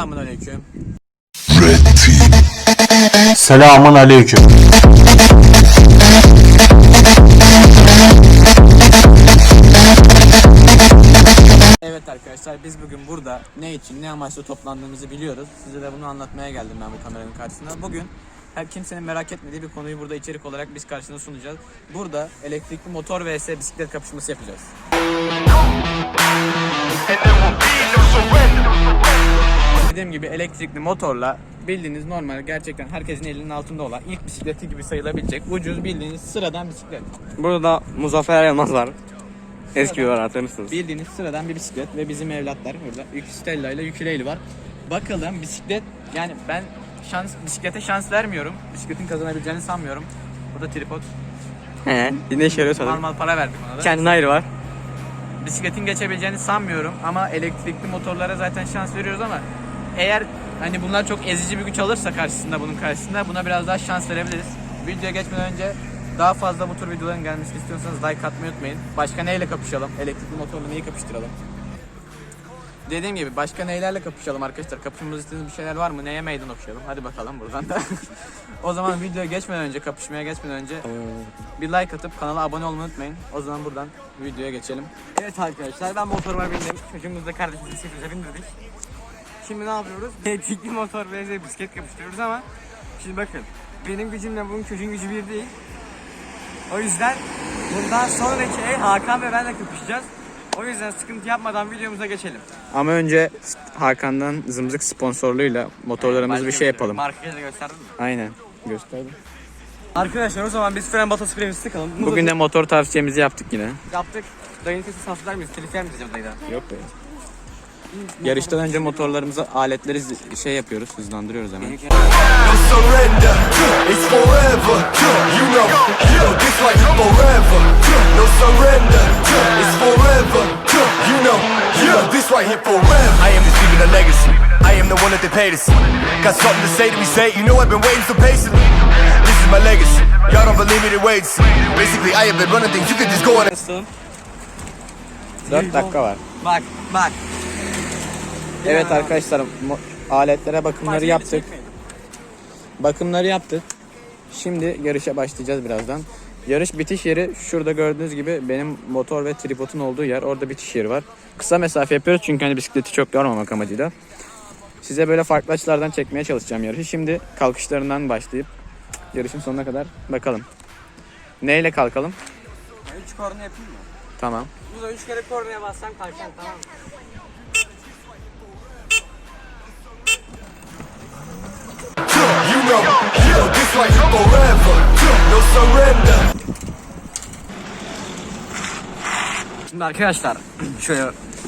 Selamun aleyküm. Selamun aleyküm. Evet arkadaşlar biz bugün burada ne için ne amaçla toplandığımızı biliyoruz. Size de bunu anlatmaya geldim ben bu kameranın karşısına. Bugün her kimsenin merak etmediği bir konuyu burada içerik olarak biz karşına sunacağız. Burada elektrikli motor vs bisiklet kapışması yapacağız. Dediğim gibi elektrikli motorla bildiğiniz normal gerçekten herkesin elinin altında olan ilk bisikleti gibi sayılabilecek ucuz bildiğiniz sıradan bisiklet. Burada da Muzaffer Elmaz var. Eski var hatırlıyorsunuz. Bildiğiniz sıradan bir bisiklet ve bizim evlatlar burada. Stella ile Yüküleyli var. Bakalım bisiklet yani ben şans bisiklete şans vermiyorum. Bisikletin kazanabileceğini sanmıyorum. Bu da tripod. He. Ne işe yarıyor Mal mal para verdik ona da. Kendine ayrı var. Bisikletin geçebileceğini sanmıyorum ama elektrikli motorlara zaten şans veriyoruz ama eğer hani bunlar çok ezici bir güç alırsa karşısında bunun karşısında buna biraz daha şans verebiliriz. Videoya geçmeden önce daha fazla bu tür videoların gelmesini istiyorsanız like atmayı unutmayın. Başka neyle kapışalım? Elektrikli motorla neyi kapıştıralım? Dediğim gibi başka neylerle kapışalım arkadaşlar? Kapışmamızı istediğiniz bir şeyler var mı? Neye meydan okuyalım? Hadi bakalım buradan da. o zaman videoya geçmeden önce, kapışmaya geçmeden önce bir like atıp kanala abone olmayı unutmayın. O zaman buradan videoya geçelim. Evet arkadaşlar ben motoruma bindim. Çocuğumuz da kardeşimizi bisikletimize bindirdik. Şimdi ne yapıyoruz? Elektrikli motor ve bisiklet kapıştırıyoruz ama şimdi bakın benim gücümle bunun çocuğun gücü bir değil. O yüzden bundan sonraki el Hakan ve benle kapışacağız. O yüzden sıkıntı yapmadan videomuza geçelim. Ama önce Hakan'dan zımzık sponsorluğuyla motorlarımızı bir şey yapalım. Markayı da gösterdin mi? Aynen. Gösterdim. Arkadaşlar o zaman biz fren batası spreyimizi sıkalım. Bunu Bugün de motor tavsiyemizi yaptık yine. yaptık. Dayının sesi sansürler miyiz? Telif yer miyiz acaba dayıdan? Yok be. Yarıştan önce motorlarımıza aletleri şey yapıyoruz, hızlandırıyoruz hemen. I am just leaving a legacy. I am the one that they pay to see. Got something to say to me, say. it. You know I've been waiting so patiently. This is my legacy. Y'all don't believe me, then wait. and see. Basically, I have been running things. You can just go on. and- Nasıl? 4 dakika var. Bak bak. Evet arkadaşlar aletlere bakımları yaptık. Bakımları yaptık. Şimdi yarışa başlayacağız birazdan. Yarış bitiş yeri şurada gördüğünüz gibi benim motor ve tripodun olduğu yer. Orada bitiş yeri var. Kısa mesafe yapıyoruz çünkü hani bisikleti çok yormamak amacıyla. Size böyle farklı açılardan çekmeye çalışacağım yarışı. Şimdi kalkışlarından başlayıp yarışın sonuna kadar bakalım. Neyle kalkalım? 3 korna yapayım mı? Tamam. Burada 3 kere kornaya bassam kalkacağım tamam mı? Here forever. No surrender. Şimdi arkadaşlar şöyle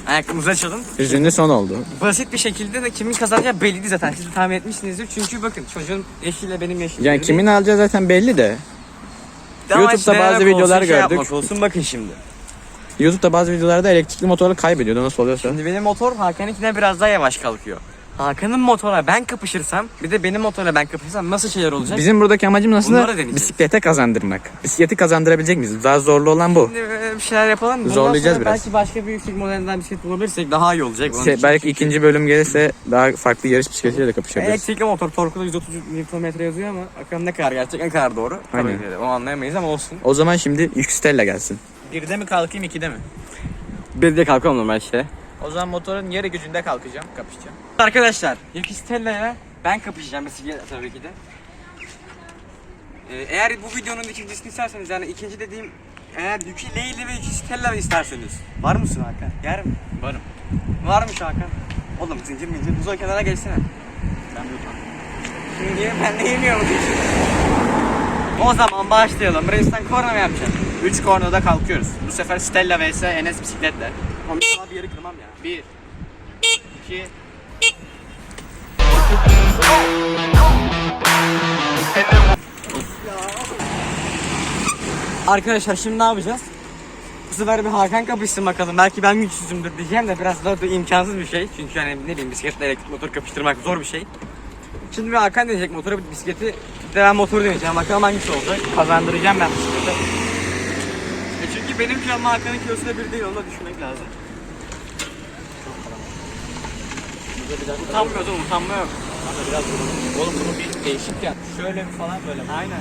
ayakkabımızı açalım. Hüzünlü son oldu. Basit bir şekilde de kimin kazanacağı belliydi zaten. Siz de tahmin etmişsinizdir. Çünkü bakın çocuğun eşiyle benim eşim. Yani kimin alacağı zaten belli de. YouTube'da bazı videolar şey gördük. olsun bakın şimdi. YouTube'da bazı videolarda elektrikli motorlu kaybediyordu nasıl oluyorsa. Şimdi benim motor Hakan'ınkine biraz daha yavaş kalkıyor. Hakan'ın motorla ben kapışırsam bir de benim motorla ben kapışırsam nasıl şeyler olacak? Bizim buradaki amacımız Bunları aslında deneyeceğiz. bisiklete kazandırmak. Bisikleti kazandırabilecek miyiz? Daha zorlu olan bu. Şimdi böyle bir şeyler yapalım. Bundan Zorlayacağız sonra biraz. Belki başka bir yüksek modelinden bisiklet bulabilirsek daha iyi olacak. Onun Şey, için belki çünkü ikinci bölüm gelirse daha farklı yarış bisikletiyle de kapışabiliriz. Elektrikli motor torku da 130 Nm yazıyor ama bakalım ne kadar gerçek ne kadar doğru. Aynen. Tabii ki de onu anlayamayız ama olsun. O zaman şimdi Yükstella gelsin. Birde mi kalkayım ikide mi? Bir de kalkalım normal işte. O zaman motorun yarı gücünde kalkacağım, kapışacağım. Arkadaşlar Yukistella'ya ben kapışacağım bisiklet tabii ki de. Ee, eğer bu videonun ikincisini isterseniz yani ikinci dediğim eğer Yuki Leyli ve Yukistella isterseniz. Var mısın Hakan? Mi? Varım. Varmış Hakan. Oğlum zincir mincir buzol kenara geçsene. Ben utandım. Şimdi ben de yemiyorum O zaman başlayalım. Race'den korna mı yapacağım? 3 kornada kalkıyoruz. Bu sefer Stella vs Enes bisikletle. Ama bir yeri kırmam ya. 1 2 Arkadaşlar şimdi ne yapacağız? Bu sefer bir Hakan kapışsın bakalım. Belki ben güçsüzümdür diyeceğim de biraz da imkansız bir şey. Çünkü hani ne bileyim bisikletle elektrik motor kapıştırmak zor bir şey. Şimdi bir Hakan deneyecek motoru, bisikleti. Bir de ben motoru deneyeceğim. Bakalım hangisi olacak. Kazandıracağım ben bisikleti. Çünkü benim kilomla Hakan'ın kilosuyla bir değil. Onu da düşünmek lazım. biraz Utanmıyoruz oğlum utanma yok. Kanka biraz vuralım. Oğlum bunu bir değişik ya. Şöyle mi falan böyle mi? Aynen.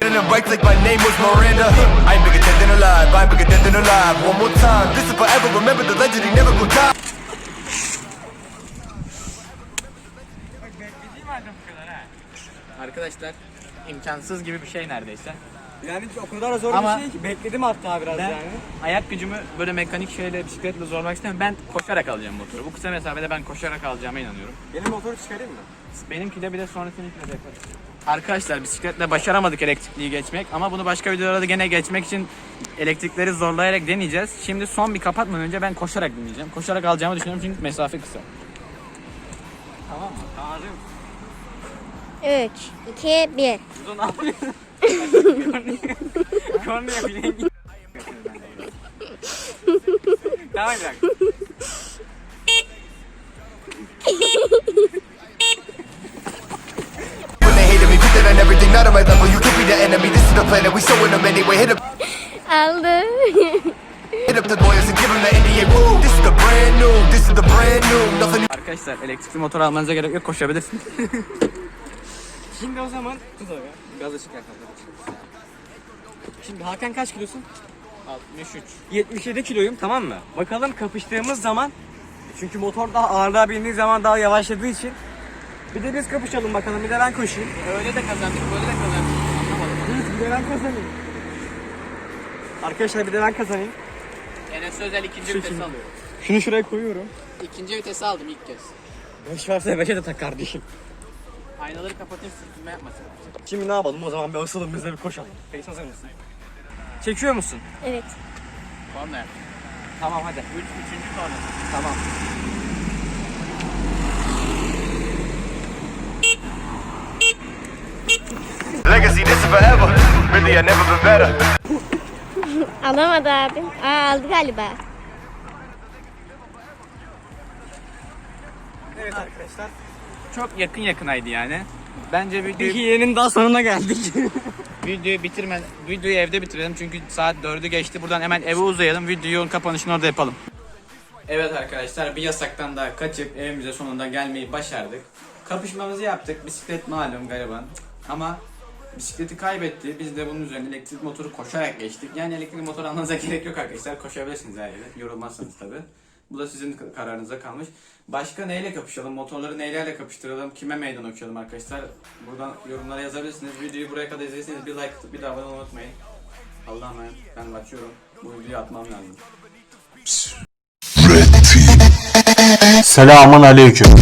In the brakes like my name was Miranda. I ain't bigger dead than alive. I ain't bigger dead than alive. One more time. This is forever. Remember the legend. He never gonna die. Beklediğim halde bu kadar ha. Arkadaşlar imkansız gibi bir şey neredeyse. Yani o kadar zor Ama- bir şey ki bekledim hatta biraz Ben yani. ayak gücümü böyle mekanik şeyle bisikletle zorlamak istemiyorum. Ben koşarak alacağım motoru. Bu kısa mesafede ben koşarak alacağıma inanıyorum. Benim motoru çıkarayım mı? Benimki de bir de sonrasınınkiyle de yaparız. Arkadaşlar bisikletle başaramadık elektrikliyi geçmek ama bunu başka videolarda gene geçmek için elektrikleri zorlayarak deneyeceğiz. Şimdi son bir kapatmadan önce ben koşarak deneyeceğim. Koşarak alacağımı düşünüyorum çünkü mesafe kısa. Tamam mı? Hazır 3, 2, 1. Burada ne yapıyorsun? Kornaya bilen. Arkadaşlar elektrikli motor almanıza gerek yok koşabilirsiniz. Şimdi o zaman tut abi. Gaz açık yakaladı. Şimdi Hakan kaç kilosun? 63. 77 kiloyum tamam mı? Bakalım kapıştığımız zaman çünkü motor daha ağırlığa bindiği zaman daha yavaşladığı için bir de biz kapışalım bakalım bir de ben koşayım. Öyle de kazandık böyle de kazandık. Anlamadım. Bir de ben kazanayım. Arkadaşlar bir de ben kazanayım. Enes Özel ikinci vitesi alıyorum. Şunu şuraya koyuyorum. İkinci vitesi aldım ilk kez. Beş varsa beşe de tak kardeşim. Aynaları kapatayım sürtünme yapmasın. Şimdi ne yapalım o zaman bir asılım biz de bir koşalım. Face hazır mısın? Çekiyor musun? Evet. Korna yap. Tamam hadi. Üç, üçüncü korna. Tamam. Legacy. This is forever. Really, I never been better. Alamadı abi. Aa aldı galiba. Evet arkadaşlar. Çok yakın yakınaydı yani. Bence videoyu, Hikayenin daha sonuna geldik. videoyu bitirme, videoyu evde bitirelim çünkü saat 4'ü geçti. Buradan hemen eve uzayalım. Videonun kapanışını orada yapalım. Evet arkadaşlar bir yasaktan daha kaçıp evimize sonunda gelmeyi başardık. Kapışmamızı yaptık. Bisiklet malum gariban. Ama bisikleti kaybetti. Biz de bunun üzerine elektrik motoru koşarak geçtik. Yani elektrikli motor almanıza gerek yok arkadaşlar. Koşabilirsiniz her yere. Yorulmazsanız tabi. Bu da sizin kararınıza kalmış. Başka neyle kapışalım? Motorları neylerle kapıştıralım? Kime meydan okuyalım arkadaşlar? Buradan yorumlara yazabilirsiniz. Videoyu buraya kadar izlediyseniz bir like bir de abone unutmayın. Allah'a emanet. Ben kaçıyorum. Bu videoyu atmam lazım. Selamun aleyküm.